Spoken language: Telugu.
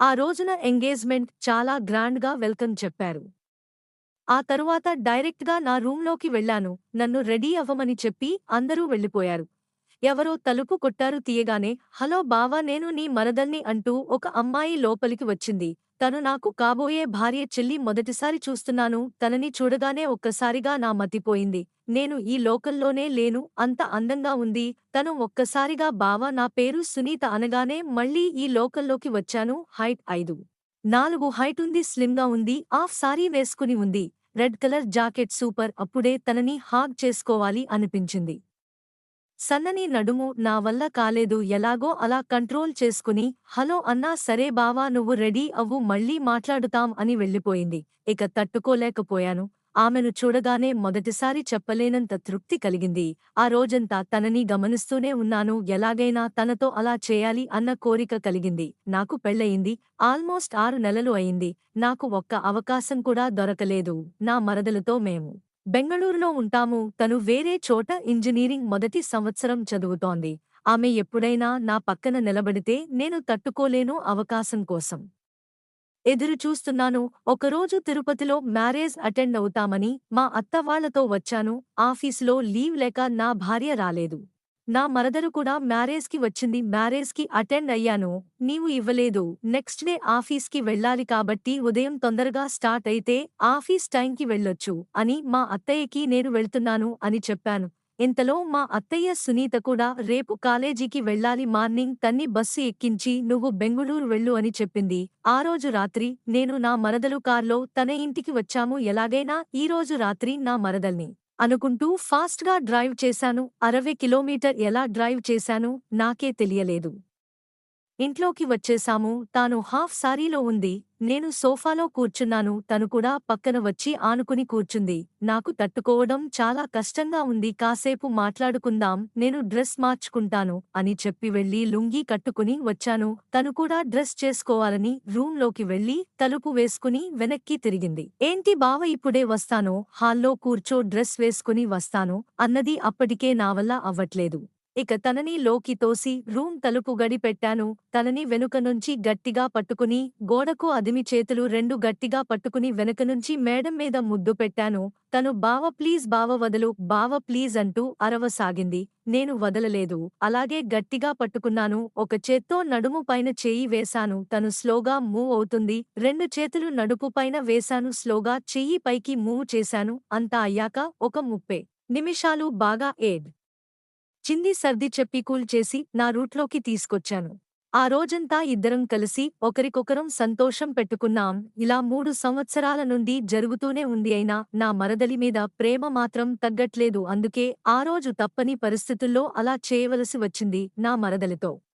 ఆ రోజున ఎంగేజ్మెంట్ చాలా గ్రాండ్గా వెల్కమ్ చెప్పారు. ఆ తరువాత డైరెక్ట్గా నా రూంలోకి వెళ్ళాను. నన్ను రెడీ అవ్వమని చెప్పి అందరూ వెళ్ళిపోయారు. ఎవరో తలుపు కొట్టారు తీయగానే హలో బావా నేను నీ మరదల్ని అంటూ ఒక అమ్మాయి లోపలికి వచ్చింది. తను నాకు కాబోయే భార్య చెల్లి మొదటిసారి చూస్తున్నాను. తనని చూడగానే ఒక్కసారిగా నా మతిపోయింది. నేను ఈ లోకల్లోనే లేను. అంత అందంగా ఉంది. తను ఒక్కసారిగా బావా నా పేరు సునీత అనగానే మళ్ళీ ఈ లోకల్లోకి వచ్చాను. హైట్ ఐదు. నాలుగు హైట్ ఉంది స్లిమ్గా ఉంది. ఆఫ్ సారీ వేసుకుని ఉంది. Red colour jacket super. అప్పుడే తనని హాగ్ చేసుకోవాలి అనిపించింది. సన్నని నడుము నా వల్ల కాలేదు ఎలాగో అలా కంట్రోల్ చేసుకుని హలో అన్నా సరే బావా నువ్వు రెడీ అవ్వు మళ్ళీ మాట్లాడుతాం అని వెళ్ళిపోయింది. ఇక తట్టుకోలేకపోయాను. ఆమెను చూడగానే మొదటిసారి చెప్పలేనంత తృప్తి కలిగింది. ఆ రోజంతా తనని గమనిస్తూనే ఉన్నాను. ఎలాగైనా తనతో అలా చేయాలి అన్న కోరిక కలిగింది. నాకు పెళ్ళయింది ఆల్మోస్ట్ ఆరు నెలలు అయింది. నాకు ఒక్క అవకాశం కూడా దొరకలేదు. నా మరదలతో మేము బెంగళూరులో ఉంటాము. తను వేరే చోట ఇంజనీరింగ్ మొదటి సంవత్సరం చదువుతోంది. ఆమె ఎప్పుడైనా నా పక్కన నిలబడితే నేను తట్టుకోలేను అవకాశం కోసం. ఎదురు చూస్తున్నాను. ఒకరోజు తిరుపతిలో మ్యారేజ్ అటెండ్ అవుతామని మా అత్తవాళ్ళతో వచ్చాను. ఆఫీసులో లీవ్ లేక నా భార్య రాలేదు. నా మరదరు కూడా మ్యారేజ్కి వచ్చింది మ్యారేజ్కి అటెండ్ అయ్యాను. నీవు ఇవ్వలేదు. నెక్స్ట్ డే ఆఫీస్కి వెళ్ళాలి కాబట్టి ఉదయం తొందరగా స్టార్ట్ అయితే ఆఫీస్ టైంకి వెళ్ళొచ్చు అని మా అత్తయ్యకి నేను వెళ్తున్నాను అని చెప్పాను. ఇంతలో మా అత్తయ్య సునీత కూడా రేపు కాలేజీకి వెళ్ళాలి మార్నింగ్ తన్ని బస్సు ఎక్కించి నువ్వు బెంగుళూరు వెళ్ళు అని చెప్పింది. ఆ రోజు రాత్రి నేను నా మరదలు కార్లో తన ఇంటికి వచ్చాము. ఎలాగైనా ఈ రోజు రాత్రి నా మరదల్ని అనుకుంటూ ఫాస్ట్గా డ్రైవ్ చేశాను. అరవై కిలోమీటర్ ఎలా డ్రైవ్ చేశాను నాకే తెలియలేదు. ఇంట్లోకి వచ్చేశాము. తాను హాఫ్ సారీలో ఉంది. నేను సోఫాలో కూర్చున్నాను. తను కూడా పక్కన వచ్చి ఆనుకుని కూర్చుంది. నాకు తట్టుకోవడం చాలా కష్టంగా ఉంది. కాసేపు మాట్లాడుకుందాం. నేను డ్రెస్ మార్చుకుంటాను అని చెప్పి వెళ్ళి లుంగీ కట్టుకుని వచ్చాను. తను కూడా డ్రెస్ చేసుకోవాలని రూంలోకి వెళ్ళి తలుపు వేసుకుని వెనక్కి తిరిగింది. ఏంటి బావ ఇప్పుడే వస్తాను? హాల్లో కూర్చో డ్రెస్ వేసుకుని వస్తాను అన్నది అప్పటికే నా వల్ల అవ్వట్లేదు. ఇక తనని లోకి తోసి రూమ్ తలుపు గడి పెట్టాను తనని వెనుక నుంచి గట్టిగా పట్టుకుని గోడకు అదిమి చేతులు రెండు గట్టిగా పట్టుకుని వెనుక నుంచి మేడం మీద ముద్దు పెట్టాను. తను బావ ప్లీజ్ బావ వదలు బావ ప్లీజ్ అంటూ అరవసాగింది. నేను వదలలేదు. అలాగే గట్టిగా పట్టుకున్నాను. ఒక చేత్తో నడుము పైన చేయి వేశాను. తను స్లోగా మూవ్ అవుతుంది. రెండు చేతులు నడుపు పైన వేశాను. స్లోగా చెయ్యి పైకి మూవ్ చేశాను. అంతా అయ్యాక ఒక ముప్పై నిమిషాలు బాగా ఏడ్ చింది సర్ది చెప్పి కూల్ చేసి నా రూట్లోకి తీసుకొచ్చాను. ఆ రోజంతా ఇద్దరం కలిసి ఒకరికొకరం సంతోషం పెట్టుకున్నాం. ఇలా మూడు సంవత్సరాల నుండి జరుగుతూనే ఉంది అయినా నా మరదలి మీద ప్రేమ మాత్రం తగ్గట్లేదు. అందుకే ఆ రోజు తప్పని పరిస్థితుల్లో అలా చేయవలసి వచ్చింది నా మరదలితో.